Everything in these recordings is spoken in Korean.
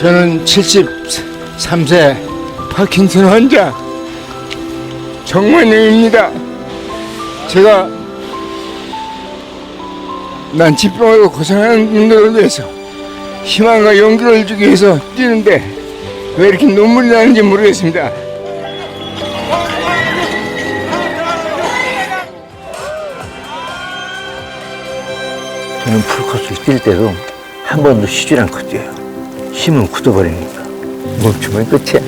저는 73세 파킨슨 환자 정만영입니다. 제가 난치병으로 고생하는 분들을 위해서 희망과 용기를 주기 위해서 뛰는데 왜 이렇게 눈물이 나는지 모르겠습니다. 저는 풀코스를 뛸 때도 한 번도 쉬질 않고 뛰어요. 힘은 굳어버리니까. 멈추면 끝이야.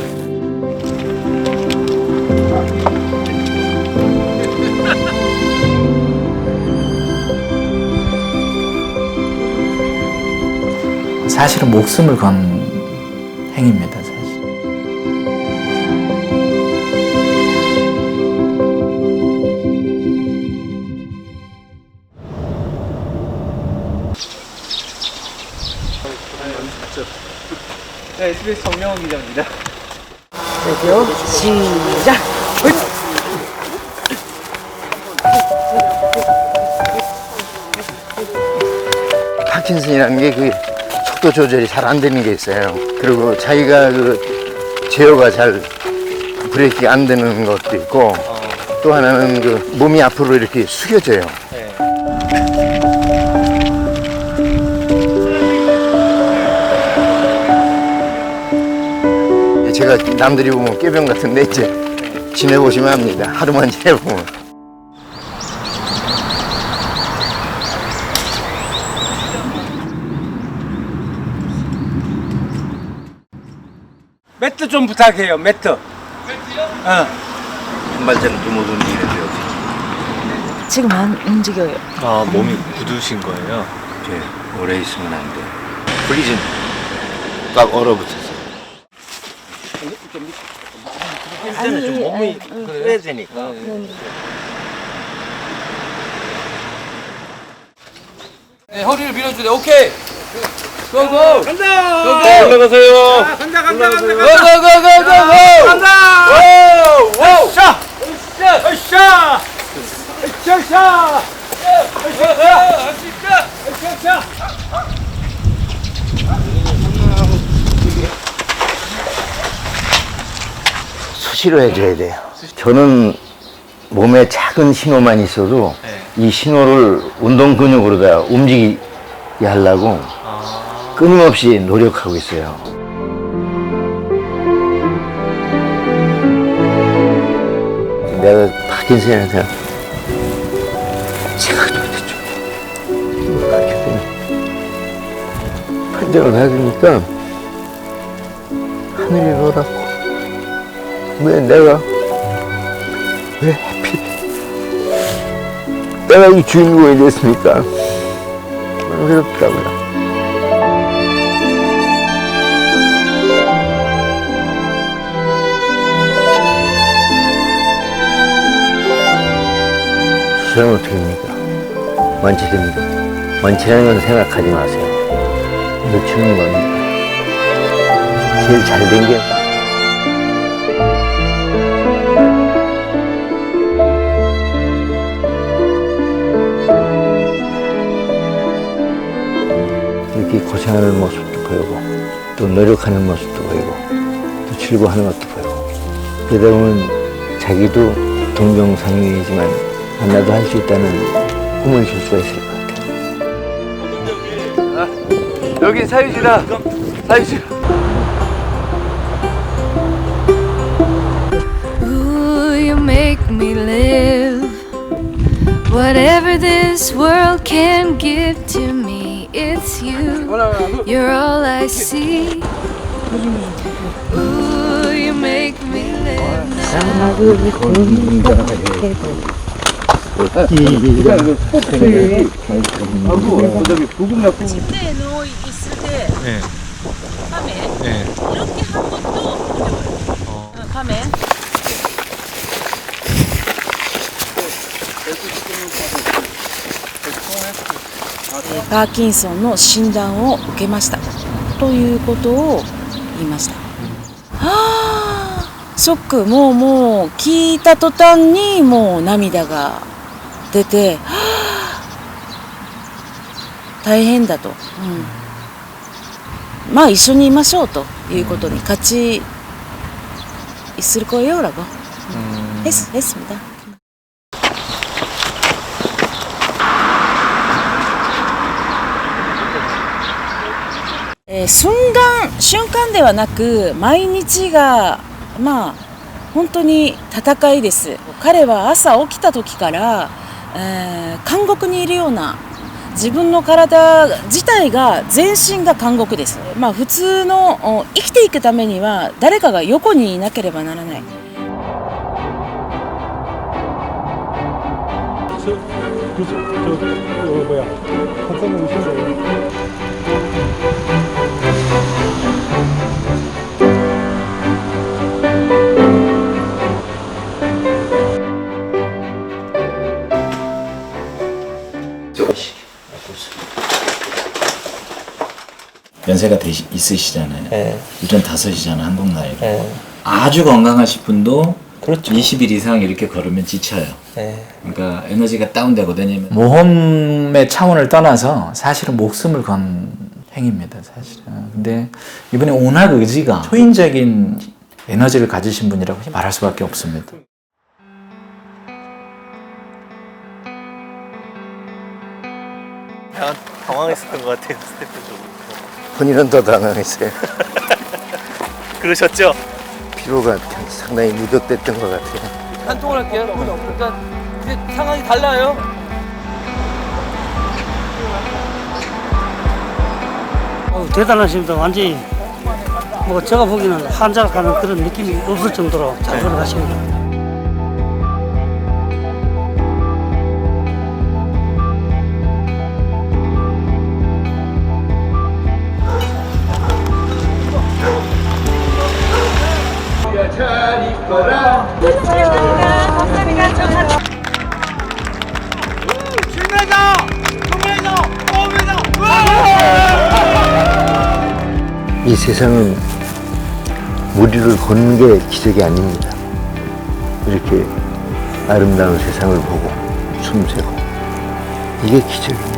사실은 목숨을 건 행위입니다, SBS 정명훈 기자입니다. 파킨슨이라는 게 그 속도 조절이 잘 안 되는 게 있어요. 그리고 자기가 그 제어가 잘 브레이크가 안 되는 것도 있고 또 하나는 그 몸이 앞으로 이렇게 숙여져요. 제가 남들이 보면 꾀병 같은데 이제 지내보시면 합니다. 하루만 지내보면. 매트 좀 부탁해요. 매트. 매트요? 어. 한 발자국도 못 움직이는데요. 지금 안 움직여요. 아 몸이 굳으신 거예요? 이제 오래 있으면 안 돼. 프리즌 딱 얼어붙 아니, 좀 몸이 아니, 그래야 되니까. 네, 허리를 밀어주네. 오케이. 고고. 간다. 고고. 올라가세요. 간다 간다 간다 간다. 고고고고고고. 간다. 오! 오! 샤! 샤! 샤! 샤! 샤! 수시로 해줘야 돼요. 저는 몸에 작은 신호만 있어도 이 신호를 운동 근육으로다 움직이게 하려고 끊임없이 노력하고 있어요. 내가 파킨슨한테 생각도 못했죠. 그렇게 되면 판정을 해주니까 하늘이 노랗고 왜 내가 왜 하필 내가 이 주인공이 됐습니까? 괴롭더라고요. 수술은 어떻게 합니까? 완치됩니다. 완치라는 건 생각하지 마세요. 놓치는 겁니다. 제일 잘 된 게 하는 모습도 보이고 또 노력하는 모습도 보이고 또 즐거워하는 것도 보이고 그러다 보면 자기도 동정상이지만 아, 나도 할 수 있다는 꿈을 줄 수가 있을 것 같아요. 여기 사유지다. 사유지. Whatever this world can give to me, it's you. You're all I see. Ooh, you make me live now. 침대에 누워 있을 때 네. 밤에 네. 이렇게 한 어려워요. 어, 밤에 パーキンソンの診断を受けました。ということを言いました。はあショック。もうもう聞いた途端にもう涙が出て、はあ、大変だと、うん、まあ一緒にいましょうということに勝ちする声よらば。ですですみたいな。 순 간, 瞬間ではなく毎日がまあ本当に戦いです。彼は朝起きた時から、えー監獄にいるような自分の体自体が全身が監獄です。まあ普通の生きていくためには誰かが横にいなければならない。 연세가 되시, 있으시잖아요. 예. 일전 다섯이잖아 한국 나이로. 예. 아주 건강하신 분도 그렇죠. 20일 이상 이렇게 걸으면 지쳐요. 예. 그러니까 에너지가 다운되거든요. 모험의 차원을 떠나서 사실은 목숨을 건 행위입니다, 사실은. 근데 이번에 온학 의지가 초인적인 에너지를 가지신 분이라고 말할 수밖에 없습니다. 약간 당황했었던 것 같아요 스태프도 본인은 더 당황했어요. 그러셨죠? 피로가 상당히 누적됐던 것 같아요. 한통을 할게요. 그러니까 이제 상황이 달라요. 어, 대단하십니다. 완전히 뭐 제가 보기에는 한자락하는 그런 느낌이 없을 정도로 잘 걸어가십니다. 이 세상은 무리를 걷는 게 기적이 아닙니다. 이렇게 아름다운 세상을 보고 숨 쉬고 이게 기적입니다.